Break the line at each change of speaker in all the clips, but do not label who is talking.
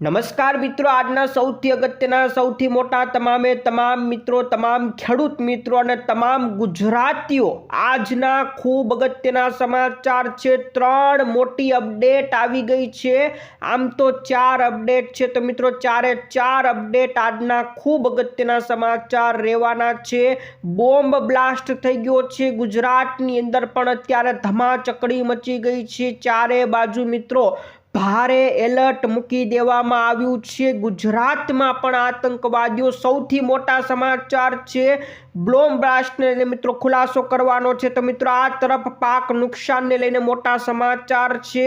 નમસ્કાર મિત્રો, આજના સૌથી અગત્યના, સૌથી મોટા તમામે તમામ મિત્રો, તમામ ખેડૂત મિત્રો અને તમામ ગુજરાતીઓ, આજના ખૂબ અગત્યના સમાચાર છે. ત્રણ મોટી અપડેટ આવી ગઈ છે. આમ તો ચાર અપડેટ છે તો મિત્રો, ચારે ચાર અપડેટ આજના ખૂબ અગત્યના સમાચાર રહેવાના છે. બોમ્બ બ્લાસ્ટ થઈ ગયો છે. ગુજરાતની અંદર પણ અત્યારે ધમાચકડી મચી ગઈ છે. ચારે બાજુ મિત્રો ભારે એલર્ટ મૂકી દેવામાં આવ્યું છે. ગુજરાતમાં પણ આતંકવાદીઓ સૌથી મોટા સમાચાર છે. બ્લોમ બ્લાસ્ટને લઈને મિત્રો ખુલાસો કરવાનો છે. તો મિત્રો આ તરફ પાક નુકસાનને લઈને મોટા સમાચાર છે.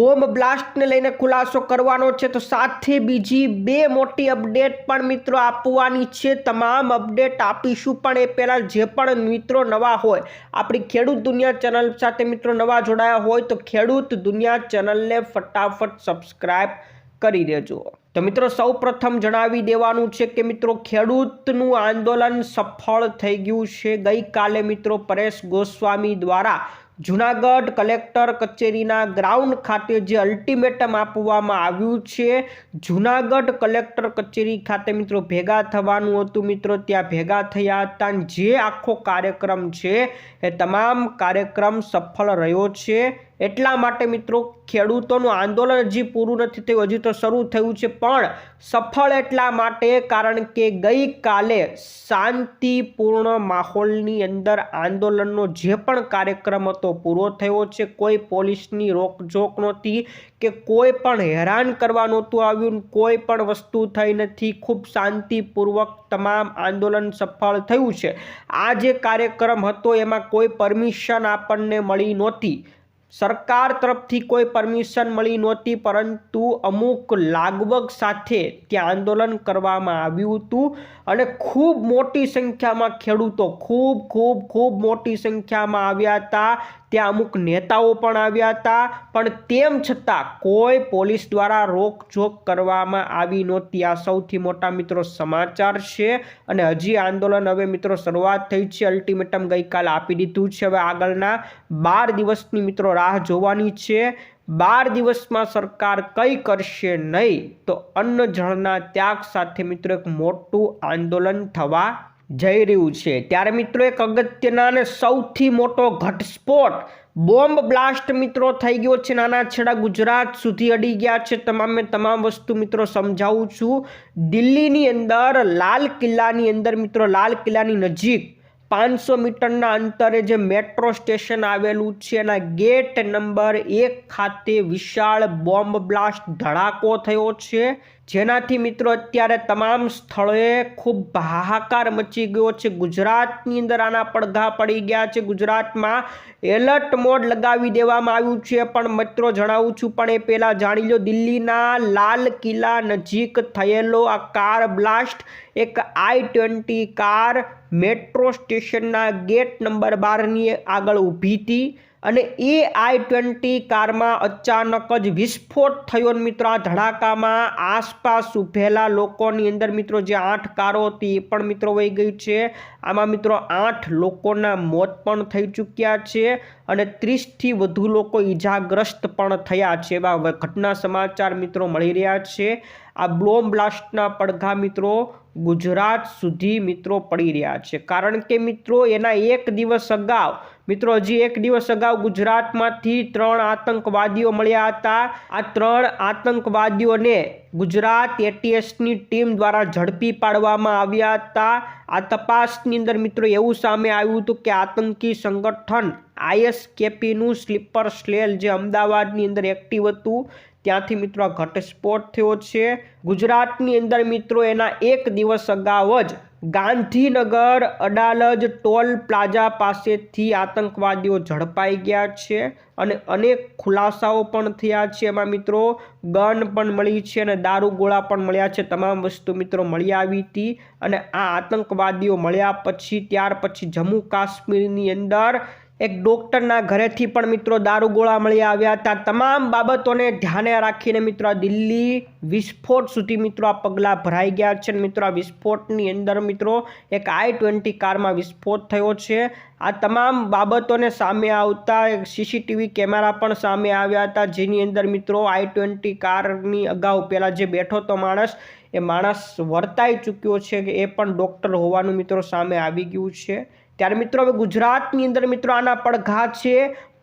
બોમ્બ બ્લાસ્ટને લઈને ખુલાસો કરવાનો છે. તો સાથે બીજી બે મોટી અપડેટ પણ મિત્રો આપવાની છે. તમામ અપડેટ આપીશું પણ એ પહેલાં જે પણ મિત્રો નવા હોય, આપણી ખેડૂત દુનિયા ચેનલ સાથે મિત્રો નવા જોડાયા હોય તો ખેડૂત દુનિયા ચેનલને ફટાફટ સબસ્ક્રાઈબ કરી દેજો. તો મિત્રો સૌ પ્રથમ જણાવી દેવાનું છે કે મિત્રો ખેડૂતનું આંદોલન સફળ થઈ ગયું છે. ગઈકાલે મિત્રો પરેશ ગોસ્વામી દ્વારા જુનાગઢ કલેક્ટર કચેરીના ગ્રાઉન્ડ ખાતે જે અલ્ટિમેટમ આપવામાં આવ્યું છે, જુનાગઢ કલેક્ટર કચેરી ખાતે મિત્રો ભેગા થવાનું હતું. મિત્રો ત્યાં ભેગા થયા હતા જે આખો કાર્યક્રમ છે એ તમામ કાર્યક્રમ સફળ રહ્યો છે. એટલા માટે મિત્રો ખેડૂતોનું આંદોલન હજી પૂરું નથી થયું, હજી તો શરૂ થયું છે, પણ સફળ એટલા માટે કારણ કે ગઈકાલે શાંતિપૂર્ણ માહોલની અંદર આંદોલનનો જે પણ કાર્યક્રમ હતો, પૂરો થયો છે, કોઈ પોલીસની રોકજોક નહોતી કે કોઈ પણ હેરાન કરવા નહોતું આવ્યું કોઈ પણ વસ્તુ થઈ નથી, ખૂબ શાંતિપૂર્વક તમામ આંદોલન સફળ થયું છે. આ જે કાર્યક્રમ હતો, એમાં કોઈ પરમિશન આપણને મળી નહોતી. સરકાર તરફથી કોઈ પરમિશન મળી નહોતી, પરંતુ અમુક લાગવગ સાથે ત્યાં આંદોલન કરવામાં આવ્યું હતું અને ખૂબ મોટી સંખ્યામાં ખેડૂતો ખૂબ ખૂબ ખૂબ મોટી સંખ્યામાં આવ્યા હતા. ત્યાં અમુક નેતાઓ પણ આવ્યા હતા, પણ તેમ છતાં કોઈ પોલીસ દ્વારા રોકજોક કરવામાં આવી નહોતી. આ સૌથી મોટા મિત્રો સમાચાર છે અને હજી આંદોલન હવે મિત્રો શરૂઆત થઈ છે. અલ્ટિમેટમ ગઈકાલે આપી દીધું છે. હવે આગળના બાર દિવસની મિત્રો રાહ જોવાની છે. બાર દિવસમાં સરકાર કંઈ કરશે નહીં તો અન્ન જળના ત્યાગ સાથે મિત્રો એક મોટું આંદોલન થવા જઈ રહ્યું છે. ત્યારે મિત્રો એક અગત્યના અને સૌથી મોટો ઘટસ્ફોટ બોમ્બ બ્લાસ્ટ મિત્રો થઈ ગયો છે. નાના છેડા ગુજરાત સુધી અડી ગયા છે. તમામે તમામ વસ્તુ મિત્રો સમજાવું છું. દિલ્હીની અંદર લાલ કિલ્લાની અંદર મિત્રો લાલ કિલ્લાની નજીક પાંચસો મીટરના અંતરે જે મેટ્રો સ્ટેશન આવેલું છે, એના ગેટ નંબર એક ખાતે વિશાળ બોમ્બ બ્લાસ્ટ ધડાકો થયો છે. જેનાથી મિત્રો અત્યારે તમામ સ્થળોએ ખૂબ હાહાકાર મચી ગયો છે. ગુજરાતની અંદર આના પડઘા પડી ગયા છે. ગુજરાતમાં એલર્ટ મોડ લગાવી દેવામાં આવ્યું છે. પણ મિત્રો જણાવું છું, પણ એ પહેલાં જાણી લો, દિલ્હીના લાલ કિલ્લા નજીક થયેલો આ કાર બ્લાસ્ટ એક આઈ ટ્વેન્ટી કાર મેટ્રો સ્ટેશનના ગેટ નંબર બારની આગળ ઊભી હતી. અને એ આઈ ટ્વેન્ટી કારમાં અચાનક જ વિસ્ફોટ થયો મિત્રો, આ ધડાકામાં આસપાસ ઊભેલા લોકોની અંદર મિત્રો જે આઠ કારો હતી એ પણ મિત્રો વહી ગઈ છે. આમાં મિત્રો આઠ લોકોના મોત પણ થઈ ચૂક્યા છે અને ત્રીસથી વધુ લોકો ઈજાગ્રસ્ત પણ થયા છે. એવા ઘટના સમાચાર મિત્રો મળી રહ્યા છે. આ બ્લોમ બ્લાસ્ટના પડઘા મિત્રો ગુજરાત સુધી મિત્રો પડી રહ્યા છે. કારણ કે મિત્રો, એના એક દિવસ અગાઉ મિત્રો, હજી એક દિવસ અગાઉ ગુજરાતમાંથી ત્રણ આતંકવાદીઓ મળ્યા હતા. આ ત્રણ આતંકવાદીઓને ગુજરાત એટીએસની ટીમ દ્વારા ઝડપી પાડવામાં આવ્યા હતા. આ તપાસની અંદર મિત્રો એવું સામે આવ્યું હતું કે આતંકી સંગઠન આઈએસકેપીનું સ્લીપર સ્લેલ જે અમદાવાદની અંદર એક્ટિવ હતું ત્યાંથી મિત્રો આ ઘટસ્ફોટ થયો છે. ગુજરાતની અંદર મિત્રો એના એક દિવસ અગાઉ જ ગાંધીનગર અડાલજ ટોલ પ્લાઝા પાસેથી આતંકવાદીઓ ઝડપાઈ ગયા છે અને અનેક ખુલાસાઓ પણ થયા છે. એમાં મિત્રો ગન પણ મળી છે અને દારૂગોળા પણ મળ્યા છે. તમામ વસ્તુ મિત્રો મળી આવી હતી અને આ આતંકવાદીઓ મળ્યા પછી ત્યાર પછી જમ્મુ કાશ્મીરની અંદર એક ડૉક્ટરના ઘરેથી પણ મિત્રો દારૂગોળા મળી આવ્યા હતા. તમામ બાબતોને ધ્યાને રાખીને મિત્રો દિલ્હી વિસ્ફોટ સુધી મિત્રો આ પગલાં ભરાઈ ગયા છે મિત્રો આ વિસ્ફોટની અંદર મિત્રો એક આઈ ટ્વેન્ટી કારમાં વિસ્ફોટ થયો છે. આ તમામ બાબતોને સામે આવતા સીસીટીવી કેમેરા પણ સામે આવ્યા હતા, જેની અંદર મિત્રો આઈ ટ્વેન્ટી કારની અગાઉ પહેલાં જે બેઠો તો માણસ, એ માણસ વર્તાઈ ચૂક્યો છે કે એ પણ ડૉક્ટર હોવાનું મિત્રો સામે આવી ગયું છે. ત્યારે મિત્રો હવે ગુજરાતની અંદર મિત્રો આના પડઘા છે.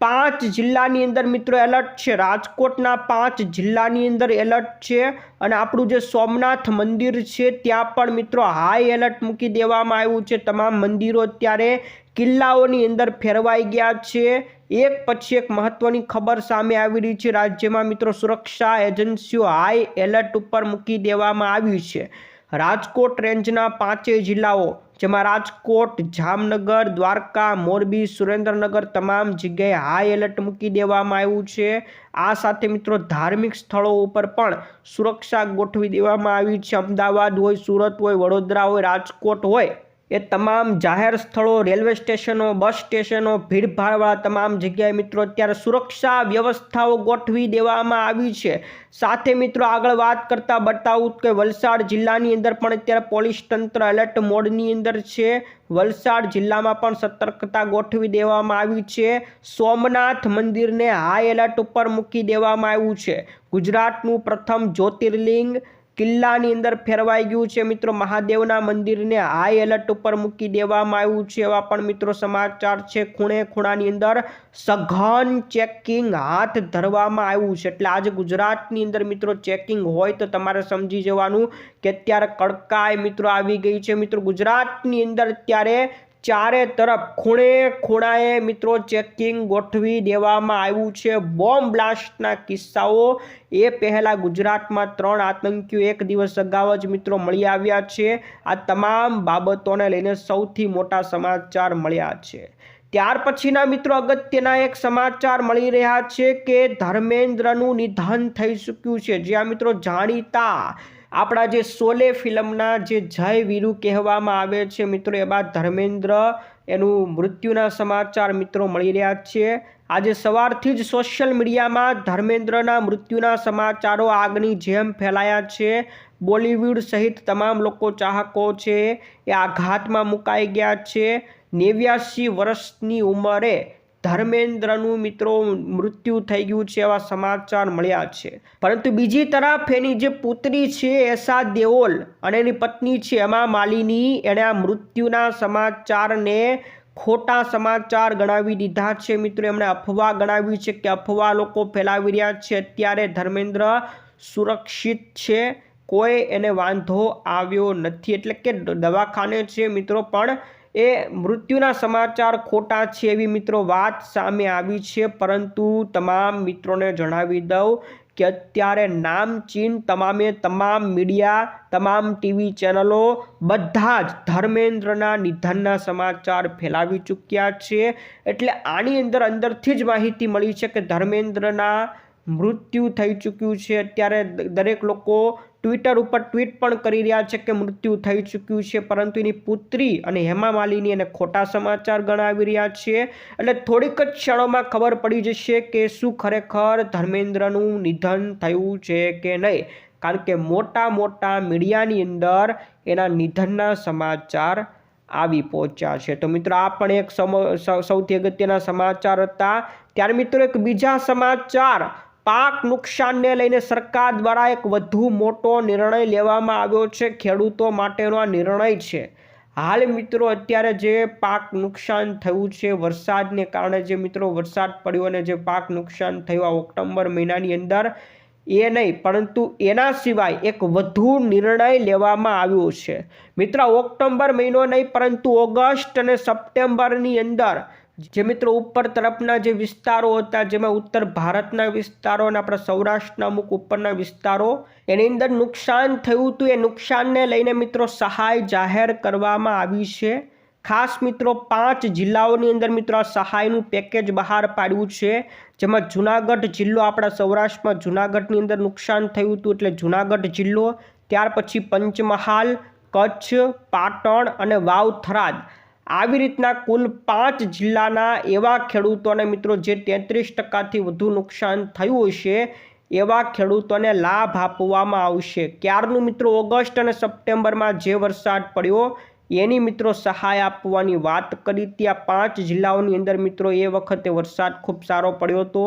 પાંચ જિલ્લાની અંદર મિત્રો એલર્ટ છે. રાજકોટના પાંચ જિલ્લાની અંદર એલર્ટ છે. અને આપણું જે સોમનાથ મંદિર છે, ત્યાં પણ મિત્રો હાઈ એલર્ટ મૂકી દેવામાં આવ્યું છે. તમામ મંદિરો અત્યારે કિલ્લાઓની અંદર ફેરવાઈ ગયા છે. એક પછી એક મહત્વની ખબર સામે આવી રહી છે. રાજ્યમાં મિત્રો સુરક્ષા એજન્સીઓ હાઈ એલર્ટ ઉપર મૂકી દેવામાં આવ્યું છે. રાજકોટ રેન્જના પાંચેય જિલ્લાઓ જેમાં રાજકોટ, જામનગર, દ્વારકા, મોરબી, સુરેન્દ્રનગર તમામ જગ્યાએ હાઈ એલર્ટ મૂકી દેવામાં આવ્યું છે. આ સાથે મિત્રો ધાર્મિક સ્થળો ઉપર પણ સુરક્ષા ગોઠવી દેવામાં આવી છે. અમદાવાદ હોય, સુરત હોય, વડોદરા હોય, રાજકોટ હોય એ તમામ જાહેર સ્થળો, રેલવે સ્ટેશનો, બસ સ્ટેશનો ભીડભાડવાળા તમામ જગ્યાએ મિત્રો અત્યારે સુરક્ષા વ્યવસ્થાઓ ગોઠવી દેવામાં આવી છે. સાથે મિત્રો આગળ વાત કરતાં બતાવું કે વલસાડ જિલ્લાની અંદર પણ અત્યારે પોલીસ તંત્ર એલર્ટ મોડની અંદર છે. વલસાડ જિલ્લામાં પણ સતર્કતા ગોઠવી દેવામાં આવી છે. સોમનાથ મંદિરને હાઈ એલર્ટ ઉપર મૂકી દેવામાં આવ્યું છે. ગુજરાતનું પ્રથમ જ્યોતિર્લિંગ કિલ્લાની અંદર ફેરવાઈ ગયું છે. મિત્રો, મહાદેવના મંદિરને હાઈ એલર્ટ ઉપર મૂકી દેવામાં આવ્યું છે એવા પણ મિત્રો સમાચાર છે. ખૂણે ખૂણાની અંદર સઘન ચેકિંગ હાથ ધરવામાં આવ્યું છે. એટલે આજે ગુજરાતની અંદર મિત્રો ચેકિંગ હોય તો તમારે સમજી જવાનું કે અત્યારે કડકાઈ મિત્રો આવી ગઈ છે. મિત્રો, ગુજરાતની અંદર અત્યારે ચારે તરફ ખૂણે ખૂણાએ મિત્રો ચેકિંગ ગોઠવી દેવામાં આવ્યું છે. બોમ્બ બ્લાસ્ટના કિસ્સાઓ, એ પહેલાં ગુજરાતમાં ત્રણ આતંકીઓ એક દિવસ અગાઉ જ મિત્રો મળી આવ્યા છે. આ તમામ બાબતોને લઈને સૌથી મોટા સમાચાર મળ્યા છે. ત્યાર પછીના મિત્રો અગત્યના એક સમાચાર મળી રહ્યા છે કે ધર્મેન્દ્રનું નિધન થઈ ચૂક્યું છે. જ્યાં મિત્રો જાણીતા આપણા જે સોલે ફિલ્મના જે જય વીરુ કહેવામાં આવે છે, મિત્રો એ બાદ ધર્મેન્દ્ર એનું મૃત્યુના સમાચાર મિત્રો મળી રહ્યા છે. આજે સવારથી જ સોશિયલ મીડિયામાં ધર્મેન્દ્રના મૃત્યુના સમાચારો આગની જેમ ફેલાયા છે. બોલિવૂડ સહિત તમામ લોકો ચાહકો છે, એ આઘાતમાં મુકાઈ ગયા છે. નેવ્યાસી વર્ષની ઉંમરે ધર્મેન્દ્રનું મિત્રો મૃત્યુ થઈ ગયું છે એવા સમાચાર મળ્યા છે. પરંતુ બીજી તરફ એની જે પુત્રી છે એસા દેઓલ અને એની પત્ની છે, એમાં માલિની, એણે આ મૃત્યુના સમાચારને ખોટા સમાચાર ગણાવી દીધા છે. મિત્રો, એમણે અફવા ગણાવી છે કે અફવા લોકો ફેલાવી રહ્યા છે. અત્યારે ધર્મેન્દ્ર સુરક્ષિત છે. કોઈ એને વાંધો આવ્યો નથી. એટલે કે દવાખાને છે મિત્રો, પણ એ મૃત્યુના સમાચાર ખોટા છે એવી મિત્રો વાત સામે આવી છે. પરંતુ તમામ મિત્રોને જણાવી દઉં કે અત્યારે નામચીન તમામે તમામ મીડિયા, તમામ ટીવી ચેનલો બધા જ ધર્મેન્દ્રના નિધનના સમાચાર ફેલાવી ચૂક્યા છે. એટલે આની અંદર અંદરથી જ માહિતી મળી છે કે ધર્મેન્દ્રના મૃત્યુ થઈ ચૂક્યું છે. અત્યારે દરેક લોકો ટ્વિટર ઉપર ટ્વીટ પણ કરી રહ્યા છે કે મૃત્યુ થઈ ચૂક્યું છે, પરંતુ એની પુત્રી અને હેમા માલિની એને ખોટા સમાચાર ગણાવી રહ્યા છે. એટલે થોડીક જ ક્ષણોમાં ખબર પડી જશે કે શું ખરેખર ધર્મેન્દ્રનું નિધન થયું છે કે નહીં. કારણ કે મોટા મોટા મીડિયાની અંદર એના નિધનના સમાચાર આવી પહોંચ્યા છે. તો મિત્રો, આ પણ એક સૌથી અગત્યના સમાચાર હતા. ત્યારે મિત્રો, એક બીજા સમાચાર પાક નુકસાનને લઈને સરકાર દ્વારા એક વધુ મોટો નિર્ણય લેવામાં આવ્યો છે. ખેડૂતો માટેનો આ નિર્ણય છે. હાલ મિત્રો અત્યારે જે પાક નુકસાન થયું છે, વરસાદને કારણે જે મિત્રો વરસાદ પડ્યો અને જે પાક નુકસાન થયું આ ઓક્ટોબર મહિનાની અંદર, એ નહીં, પરંતુ એના સિવાય એક વધુ નિર્ણય લેવામાં આવ્યો છે. મિત્રો ઓક્ટોબર મહિનો નહીં, પરંતુ ઓગસ્ટ અને સપ્ટેમ્બરની અંદર જે મિત્રો ઉપર તરફના જે વિસ્તારો હતા, જેમાં ઉત્તર ભારતના વિસ્તારો અને આપણા સૌરાષ્ટ્રના અમુક ઉપરના વિસ્તારો, એની અંદર નુકસાન થયું હતું. એ નુકસાનને લઈને મિત્રો સહાય જાહેર કરવામાં આવી છે. ખાસ મિત્રો પાંચ જિલ્લાઓની અંદર મિત્રો આ સહાયનું પેકેજ બહાર પાડ્યું છે. જેમાં જુનાગઢ જિલ્લો, આપણા સૌરાષ્ટ્રમાં જુનાગઢની અંદર નુકસાન થયું હતું એટલે જુનાગઢ જિલ્લો, ત્યાર પછી પંચમહાલ, કચ્છ, પાટણ અને વાવ થરાદ આવી રીતના કુલ પાંચ જિલ્લાના એવા ખેડૂતોને મિત્રો જે તેત્રીસ ટકાથી વધુ નુકસાન થયું હશે, એવા ખેડૂતોને લાભ આપવામાં આવશે. ક્યારનું મિત્રો? ઓગસ્ટ અને સપ્ટેમ્બરમાં જે વરસાદ પડ્યો, એની મિત્રો સહાય આપવાની વાત કરી. ત્યાં પાંચ જિલ્લાઓની અંદર મિત્રો એ વખતે વરસાદ ખૂબ સારો પડ્યો હતો.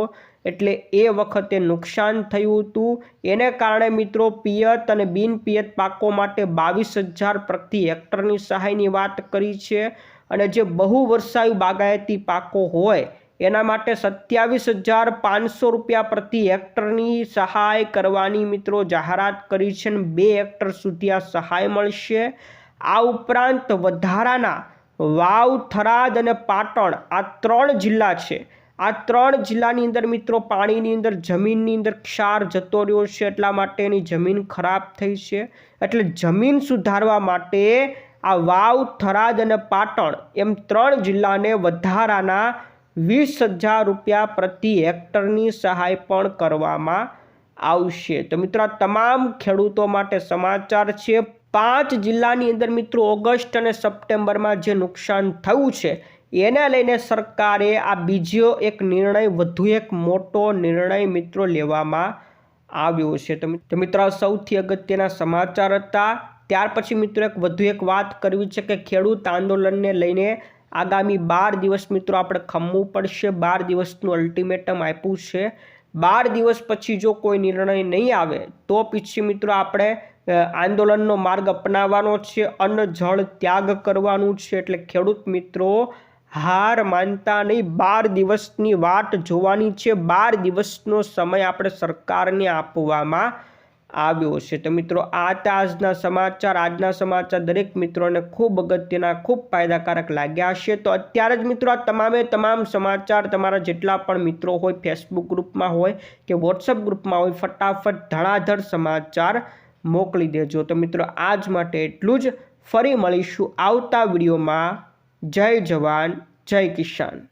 એટલે એ વખતે નુકસાન થયું હતું. એને કારણે મિત્રો પિયત અને બિનપિયત પાકો માટે બાવીસ હજાર પ્રતિ હેક્ટરની સહાયની વાત કરી છે. અને જે બહુ વર્ષાયુ બાગાયતી પાકો હોય, એના માટે સત્યાવીસ હજાર પાંચસો રૂપિયા પ્રતિ હેક્ટરની સહાય કરવાની મિત્રો જાહેરાત કરી છે અને બે હેક્ટર સુધી આ સહાય મળશે. આ ઉપરાંત વધારાના વાવ, થરાદ અને પાટણ આ ત્રણ જિલ્લા છે. આ ત્રણ જિલ્લાની અંદર મિત્રો પાણીની અંદર, જમીનની અંદર ક્ષાર જતો રહ્યો છે એટલા માટે એની જમીન ખરાબ થઈ છે. એટલે જમીન સુધારવા માટે આ વાવ, થરાદ અને પાટણ એમ ત્રણ જિલ્લાને વધારાના વીસ હજાર રૂપિયા પ્રતિ હેક્ટરની સહાય પણ કરવામાં આવશે. તો મિત્રો તમામ ખેડૂતો માટે સમાચાર છે. પાંચ જિલ્લાની અંદર મિત્રો ઓગસ્ટ અને સપ્ટેમ્બરમાં જે નુકસાન થયું છે એને લઈને સરકારે આ બીજો એક નિર્ણય, વધુ એક મોટો નિર્ણય મિત્રો લેવામાં આવ્યો છે. તો મિત્રો, સૌથી અગત્યના સમાચાર હતા. ત્યાર પછી મિત્રો એક વધુ એક વાત કરવી છે કે ખેડૂત આંદોલનને લઈને આગામી બાર દિવસ મિત્રો આપણે ખમવું પડશે. બાર દિવસનું અલ્ટિમેટમ આપ્યું છે. બાર દિવસ પછી જો કોઈ નિર્ણય નહીં આવે, તો પછી મિત્રો આપણે આંદોલનનો માર્ગ અપનાવવાનો છે. અન્ન, જળ ત્યાગ કરવાનું છે. એટલે ખેડૂત મિત્રો હાર માનતા નહીં બાર દિવસની વાટ જોવાની છે. બાર દિવસનો સમય આપણે સરકારને આપવામાં આવ્યો છે. તો મિત્રો, આ હતા આજના સમાચાર. આજના સમાચાર દરેક મિત્રોને ખૂબ અગત્યના, ખૂબ ફાયદાકારક લાગ્યા હશે. તો અત્યારે જ મિત્રો, આ તમામે તમામ સમાચાર તમારા જેટલા પણ મિત્રો હોય ફેસબુક ગ્રુપમાં હોય કે વોટ્સઅપ ગ્રુપમાં હોય, ફટાફટ ધડાધડ સમાચાર મોકલી દેજો. તો મિત્રો, આજ માટે એટલું જ. ફરી મળીશું આવતા વિડીયોમાં. જય જવાન જય કિસાન